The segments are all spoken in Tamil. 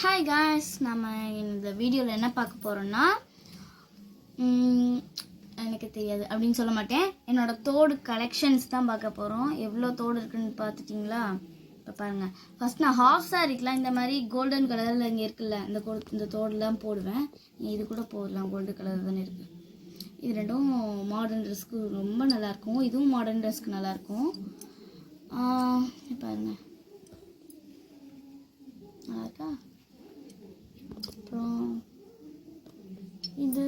ஹாய் காய்ஸ் நம்ம இந்த வீடியோவில் என்ன பார்க்க போகிறோம்னா எனக்கு தெரியாது அப்படின்னு சொல்ல மாட்டேன். என்னோட தோடு கலெக்ஷன்ஸ் தான் பார்க்க போகிறோம் எவ்வளோ தோடு இருக்குன்னு பார்த்துட்டிங்களா? இப்போ பாருங்கள் ஃபஸ்ட் நான் ஹாஃப் சாரிக்கெலாம் இந்த மாதிரி கோல்டன் கலரில் இங்கே இருக்குல்ல இந்த கோ இந்த தோடுலாம் போடுவேன். இது கூட போடலாம் கோல்டு கலர் தானே இருக்குது இது ரெண்டும் மாடர்ன் ட்ரெஸ்க்கு ரொம்ப நல்லாயிருக்கும் இதுவும் மாடர்ன் ட்ரெஸ்க்கு நல்லாயிருக்கும் பாருங்கள் நல்லா இருக்கா அப்புறம் இது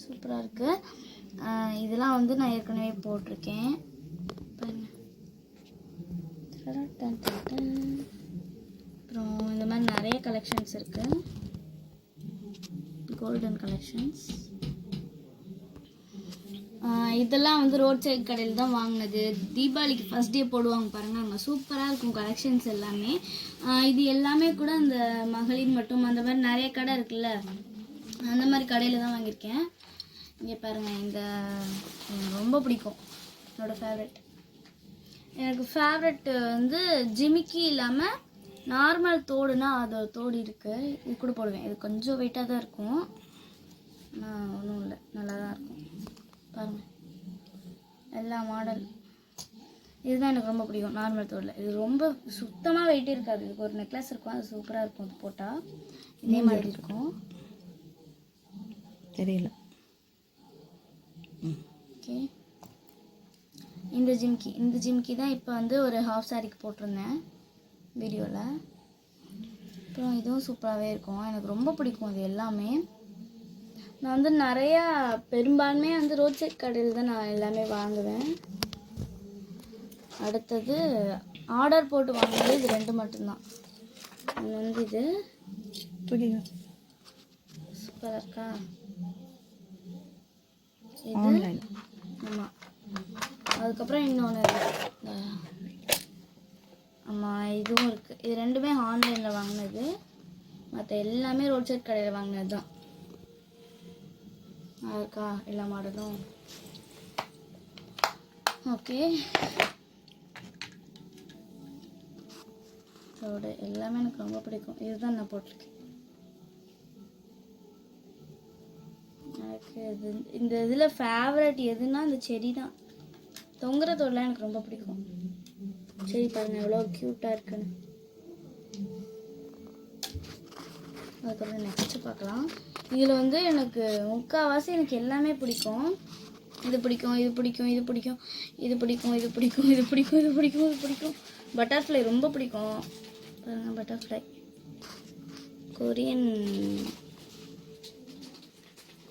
சூப்பராக இருக்குது நான் ஏற்கனவே போட்டிருக்கேன். அப்புறம் இந்த மாதிரி நிறைய கலெக்ஷன்ஸ் இருக்குது கோல்டன் கலெக்ஷன்ஸ் இதெல்லாம் வந்து ரோட் சைடு கடையில் தான் வாங்கினது. தீபாவளிக்கு ஃபஸ்ட் டே போடுவாங்க பாருங்கள் அங்கே சூப்பராக இருக்கும் கலெக்ஷன்ஸ் எல்லாமே. இது எல்லாமே கூட அந்த மகளிர் மட்டும் அந்த மாதிரி நிறைய கடை இருக்குல்ல. அந்த மாதிரி கடையில் தான் வாங்கியிருக்கேன். இங்கே பாருங்கள் இந்த எனக்கு ரொம்ப பிடிக்கும் என்னோட ஃபேவரட் எனக்கு ஃபேவரட் வந்து ஜிமிக்கி இல்லாமல் நார்மல் தோடுனா அது தோடு இருக்குது இது கூட போடுவேன். இது கொஞ்சம் வெயிட்டாக தான் இருக்கும். ஆனால் ஒன்றும் இல்லை. நல்லா தான் இருக்கும். பாருங்கள் எல்லா மாடல் இதுதான் எனக்கு ரொம்ப பிடிக்கும் நார்மல் தோடில். இது ரொம்ப சுத்தமாக வெயிட்டே இருக்காது. இதுக்கு ஒரு நெக்லஸ் இருக்கும். அது சூப்பராக இருக்கும். அது போட்டால் இதே மாதிரி இருக்கும். தெரியல. ஓகே. இந்த ஜிம்கி இந்த ஜிம்கி தான் இப்போ வந்து ஒரு ஹாஃப் சாரிக்கு போட்டிருந்தேன் வீடியோவில் அப்புறம் இதுவும் சூப்பராகவே இருக்கும். எனக்கு ரொம்ப பிடிக்கும் இது எல்லாமே. நான் வந்து நிறையா பெரும்பான்மையாக வந்து ரோட் சைட் கடையில் தான் நான் எல்லாமே வாங்குவேன். அடுத்தது ஆர்டர் போட்டு வாங்குறது இது ரெண்டு மட்டும்தான். ஒன்று வந்து இது. சூப்பராக இருக்கா? ஆன்லைன் ஆமாம் அதுக்கப்புறம் இன்னொன்று ஆமாம் இதுவும் இருக்குது இது ரெண்டுமே ஆன்லைனில் வாங்கினது. மற்ற எல்லாமே ரோட் சைட் கடையில் வாங்கினது தான் இருக்கா எல்லா மாடலும். ஓகே. இதோட எல்லாமே எனக்கு ரொம்ப பிடிக்கும். இதுதான் நான் போட்டிருக்கேன். எனக்கு இது இந்த இதில் ஃபேவரட் எதுனா இந்த செடி தான் தொங்குற தோடலாம் எனக்கு ரொம்ப பிடிக்கும். சரி பாருங்க எவ்வளோ க்யூட்டாக இருக்குன்னு. அதுக்கப்புறம் நெக்ஸ்ட்டு பார்க்கலாம். இதில் வந்து எனக்கு முக்கால்வாசி எனக்கு எல்லாமே பிடிக்கும். இது பிடிக்கும் இது பிடிக்கும் இது பிடிக்கும் இது பிடிக்கும் இது பிடிக்கும் இது பிடிக்கும் இது பிடிக்கும் இது பிடிக்கும். பட்டர்ஃப்ளை ரொம்ப பிடிக்கும். பாருங்கள் பட்டர்ஃப்ளை கொரியன்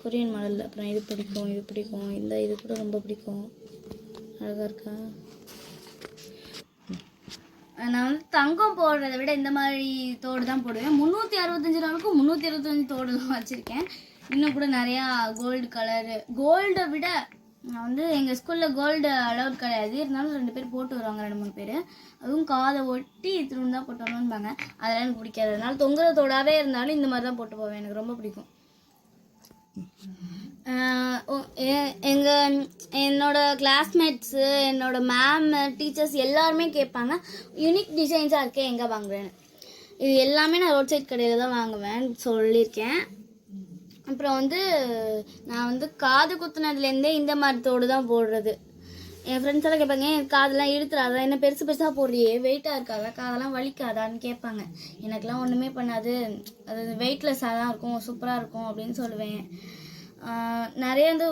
கொரியன் மாடல் அப்புறம் இது பிடிக்கும் இது பிடிக்கும். இந்த இது கூட ரொம்ப பிடிக்கும். அழகாக இருக்கா? நான் வந்து தங்கம் போடுறத விட இந்த மாதிரி தோடு தான் போடுவேன். முந்நூற்றி அறுபத்தஞ்சு ரூபாய்க்கும் முந்நூற்றி அறுபத்தஞ்சு தோடுலாம் வச்சுருக்கேன். இன்னும் கூட நிறையா கோல்டு கலரு கோல்டை விட நான் வந்து எங்கள் ஸ்கூலில் கோல்டு அலவுட் கிடையாது. இருந்தாலும் ரெண்டு பேர் போட்டு வருவாங்க ரெண்டு மூணு பேர். அதுவும் காதை ஒட்டி திரும்ப தான் போட்டு வரணும்பாங்க. அதெல்லாம் எனக்கு பிடிக்காது. அதனால தொங்குற தோடாவே இருந்தாலும் இந்த மாதிரி தான் போட்டு போவேன். எனக்கு ரொம்ப பிடிக்கும். எங்கள் எ- என்னோட கிளாஸ்மேட்ஸு என்னோட மேம் டீச்சர்ஸ் எல்லாருமே கேட்பாங்க. யூனிக் டிசைன்ஸாக இருக்கே எங்கே வாங்குறேன்னு இது எல்லாமே நான் ரோட் சைட் கடையில் தான் வாங்குவேன் சொல்லியிருக்கேன். அப்புறம் வந்து நான் வந்து காது குத்துனதுலேருந்தே இந்த மாதிரி தோடு தான் போடுறது. என் ஃப்ரெண்ட்ஸ் எல்லாம் கேட்பாங்க என் காதெல்லாம் இழுத்துறாதா? என்ன பெருசு பெருசாக போடுறியே? வெயிட்டாக இருக்காதா? காதெல்லாம் வலிக்காதான்னு கேட்பாங்க. எனக்கெல்லாம் ஒன்றுமே பண்ணாது. அது வெயிட்லெஸ்ஸாக தான் இருக்கும் சூப்பராக இருக்கும் அப்படின்னு சொல்லுவேன். நிறைய வந்து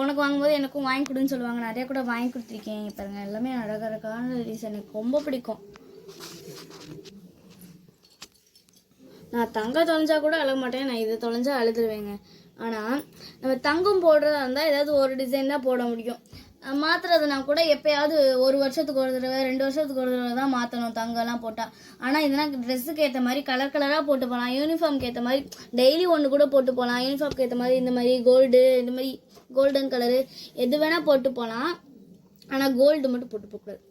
உனக்கு வாங்கும்போது எனக்கும் வாங்கி கொடுன்னு சொல்லுவாங்க. நிறைய கூட வாங்கி கொடுத்துருக்கேன். பாருங்க எல்லாமே அழகழகான ரீசன் எனக்கு ரொம்ப பிடிக்கும். நான் தங்க தொலைஞ்சா கூட அழக மாட்டேன். நான் இதை தொலைஞ்சா அழுதுருவேங்க. ஆனால் நம்ம தங்கம் போடுறதா இருந்தால் ஏதாவது ஒரு டிசைன் தான் போட முடியும். மாற்றுறதுனா கூட எப்பயாவது ஒரு வருஷத்துக்கு ஒரு தடவை ரெண்டு வருஷத்துக்கு ஒரு தடவை தான் மாற்றணும் தங்கம்லாம் போட்டால் ஆனால் இதெல்லாம் ட்ரெஸ்ஸுக்கு ஏற்ற மாதிரி கலர் கலராக போட்டு போகலாம் யூனிஃபார்ம்க்கு ஏற்ற மாதிரி டெய்லி ஒன்று கூட போட்டு போகலாம் யூனிஃபார்ம்க்கு ஏற்ற மாதிரி இந்த மாதிரி கோல்டு இந்த மாதிரி கோல்டன் கலரு எது வேணால் போட்டு போகலாம் ஆனால் கோல்டு மட்டும் போட்டு போகக்கூடாது.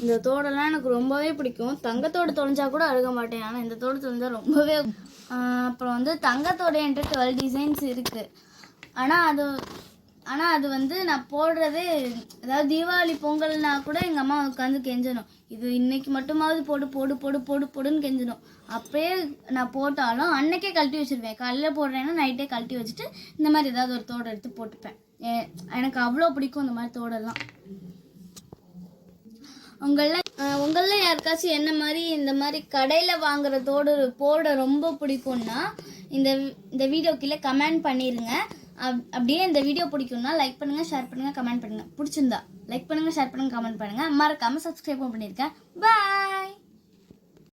இந்த தோடெல்லாம் எனக்கு ரொம்பவே பிடிக்கும். தங்கத்தோடு தொலைஞ்சா கூட அழுக மாட்டேன். ஆனால் இந்த தோடு தொலைஞ்சா ரொம்பவே அப்புறம் வந்து தங்கத்தோட என்கிட்ட டுவெல் டிசைன்ஸ் இருக்குது ஆனால் அது ஆனால் அது வந்து நான் போடுறதே அதாவது தீபாவளி பொங்கல்னா கூட எங்கள் அம்மா உட்காந்து கெஞ்சணும். இது இன்னைக்கு மட்டுமாவது போடு போடு போடு போடு போடுன்னு கெஞ்சணும். அப்பயே நான் போட்டாலும் அன்னைக்கே கழட்டி வச்சுருவேன். காலையில் போடுறேன்னா நைட்டே கழட்டி வச்சுட்டு இந்த மாதிரி ஏதாவது ஒரு தோடு எடுத்து போட்டுப்பேன். ஏ- எனக்கு அவ்வளோ பிடிக்கும் இந்த மாதிரி தோடெல்லாம். உங்களில் உங்களில் யாருக்காச்சும் என்ன மாதிரி இந்த மாதிரி கடையில் வாங்குறதோடு போட ரொம்ப பிடிக்கும்னா இந்த இந்த வீடியோ கீழே கமெண்ட் பண்ணிடுங்க அப் அப்படியே இந்த வீடியோ பிடிக்கும்னா லைக் பண்ணுங்கள் ஷேர் பண்ணுங்கள் கமெண்ட் பண்ணுங்கள் பிடிச்சிருந்தா லைக் பண்ணுங்கள் ஷேர் பண்ணுங்கள் கமெண்ட் பண்ணுங்கள் மறக்காமல் சப்ஸ்கிரைபும் பண்ணியிருக்கேன் பாய்